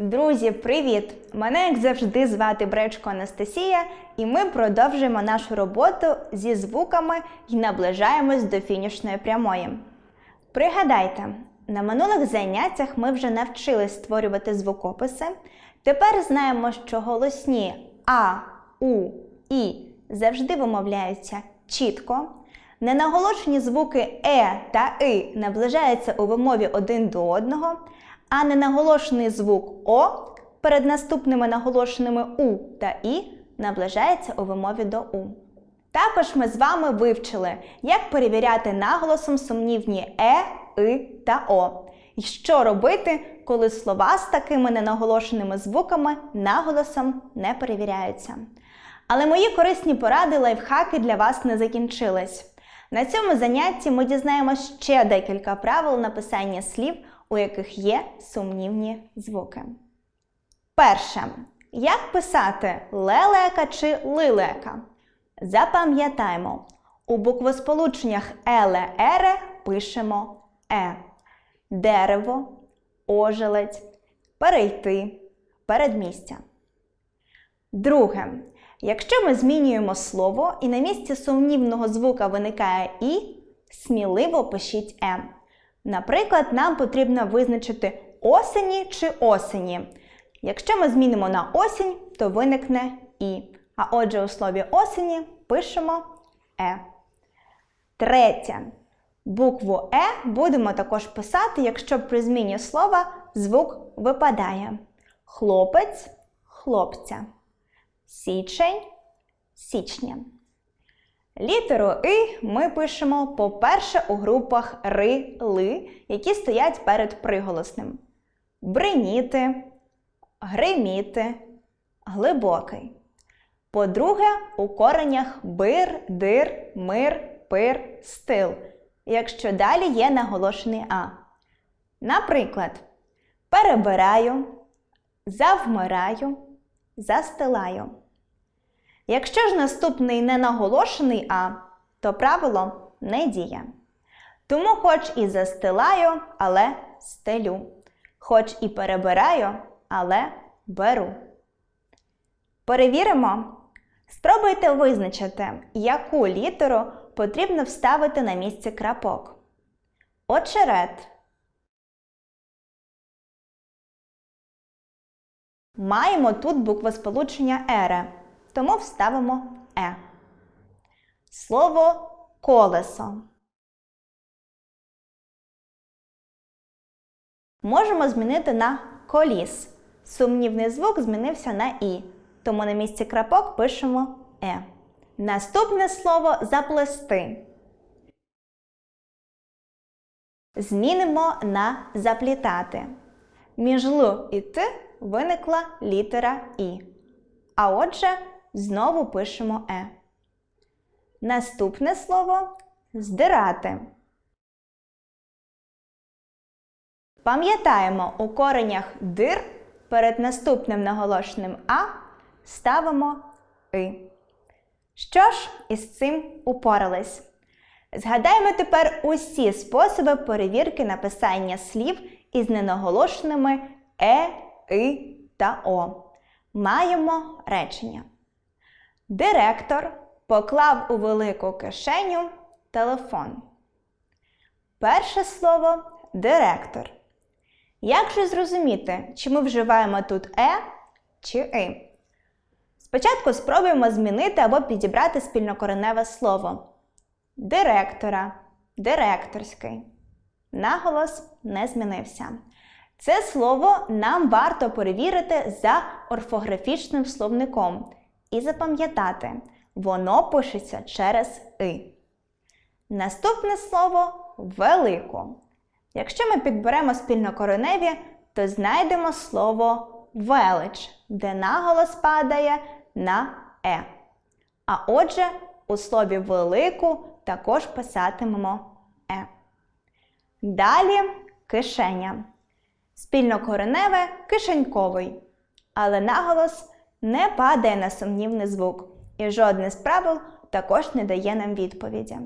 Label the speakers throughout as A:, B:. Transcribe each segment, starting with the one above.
A: Друзі, привіт! Мене, як завжди, звати Бречко Анастасія, і ми продовжуємо нашу роботу зі звуками і наближаємось до фінішної прямої. Пригадайте, на минулих заняттях ми вже навчились створювати звукописи. Тепер знаємо, що голосні А, У, І завжди вимовляються чітко. Ненаголошені звуки Е та И наближаються у вимові один до одного, а ненаголошений звук О перед наступними наголошеними У та І наближається у вимові до У. Також ми з вами вивчили, як перевіряти наголосом сумнівні Е, И та О. І що робити, коли слова з такими ненаголошеними звуками наголосом не перевіряються. Але мої корисні поради лайфхаки для вас не закінчились. На цьому занятті ми дізнаємося ще декілька правил написання слів, у яких є сумнівні звуки. Перше. Як писати лелека чи лилека? Запам'ятаймо, у буквосполученнях еле ере пишемо е. Дерево, ожеледь, перейти, передмістя. Друге. Якщо ми змінюємо слово і на місці сумнівного звука виникає і, сміливо пишіть е. Наприклад, нам потрібно визначити осені чи осені. Якщо ми змінимо на осінь, то виникне і. А отже, у слові осені пишемо е. Третє. Букву Е будемо також писати, якщо при зміні слова звук випадає. Хлопець хлопця. Січень січня. Літеру И ми пишемо, по-перше, у групах ри, ли, які стоять перед приголосним. Бриніти, гриміти, глибокий. По-друге, у коренях бир, дир, мир, пир, стил, якщо далі є наголошений А. Наприклад, перебираю, завмираю, застилаю. Якщо ж наступний не наголошений А, то правило не діє. Тому хоч і застилаю, але стелю. Хоч і перебираю, але беру. Перевіримо. Спробуйте визначити, яку літеру потрібно вставити на місце крапок. Очерет. Маємо тут буквосполучення ере, тому вставимо е. Слово колесо. Можемо змінити на коліс. Сумнівний звук змінився на і, тому на місці крапок пишемо е. Наступне слово заплести. Змінимо на заплітати. Між Л і Т виникла літера І. А отже, знову пишемо Е. Наступне слово здирати. Пам'ятаємо, у коренях дир перед наступним наголошеним А ставимо И. Що ж, із цим упорались. Згадаємо тепер усі способи перевірки написання слів із ненаголошеними Е, И та О. Маємо речення. Директор поклав у велику кишеню телефон. Перше слово директор. Як же зрозуміти, чи ми вживаємо тут е чи и? Спочатку спробуємо змінити або підібрати спільнокореневе слово. Директора, директорський. Наголос не змінився. Це слово нам варто перевірити за орфографічним словником і запам'ятати, воно пишеться через и. Наступне слово велику. Якщо ми підберемо спільнокореневі, то знайдемо слово велич, де наголос падає на е. А отже, у слові велику також писатимемо е. Далі кишеня. Спільнокореневе кишеньковий. Але наголос не падає на сумнівний звук, і жодне з правил також не дає нам відповіді.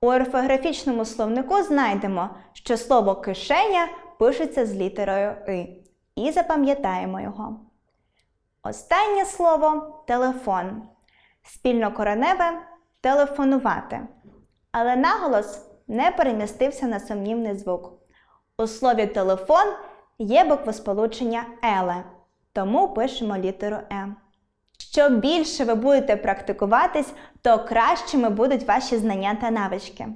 A: У орфографічному словнику знайдемо, що слово кишеня пишеться з літерою И. і запам'ятаємо його. Останнє слово телефон. Спільнокореневе телефонувати. Але наголос не перемістився на сумнівний звук. У слові телефон є буквосполучення еле, тому пишемо літеру Е. Що більше ви будете практикуватись, то кращими будуть ваші знання та навички.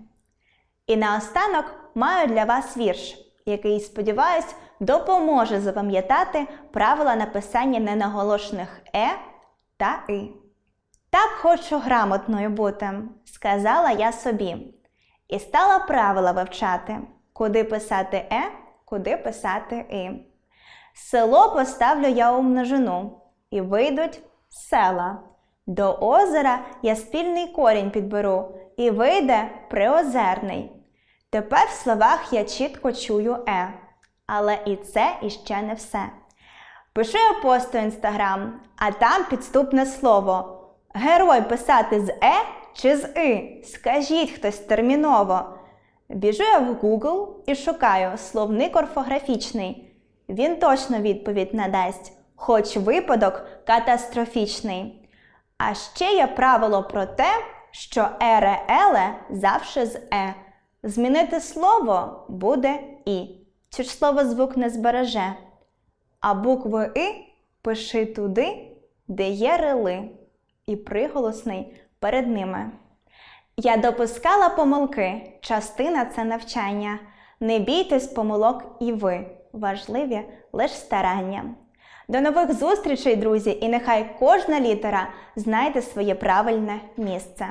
A: І наостанок маю для вас вірш, який, сподіваюсь, допоможе запам'ятати правила написання ненаголошених е та и. Так хочу грамотною бути, сказала я собі, і стала правила вивчати, куди писати е, куди писати и. Село поставлю я у множину, і вийдуть села. До озера я спільний корінь підберу, і вийде приозерний. Тепер в словах я чітко чую е, але і це іще не все. Пишу я у інстаграм, а там підступне слово. Герой писати з е чи з и? Скажіть хтось терміново. Біжу я в Google і шукаю словник орфографічний. Він точно відповідь надасть, хоч випадок катастрофічний. А ще є правило про те, що ере завше з е. Змінити слово буде і. Чи ж слово звук не збереже? А букву И пиши туди, де є рили, і приголосний перед ними. Я допускала помилки, частина це навчання. Не бійтесь помилок і ви, важливі лише старання. До нових зустрічей, друзі, і нехай кожна літера знайде своє правильне місце.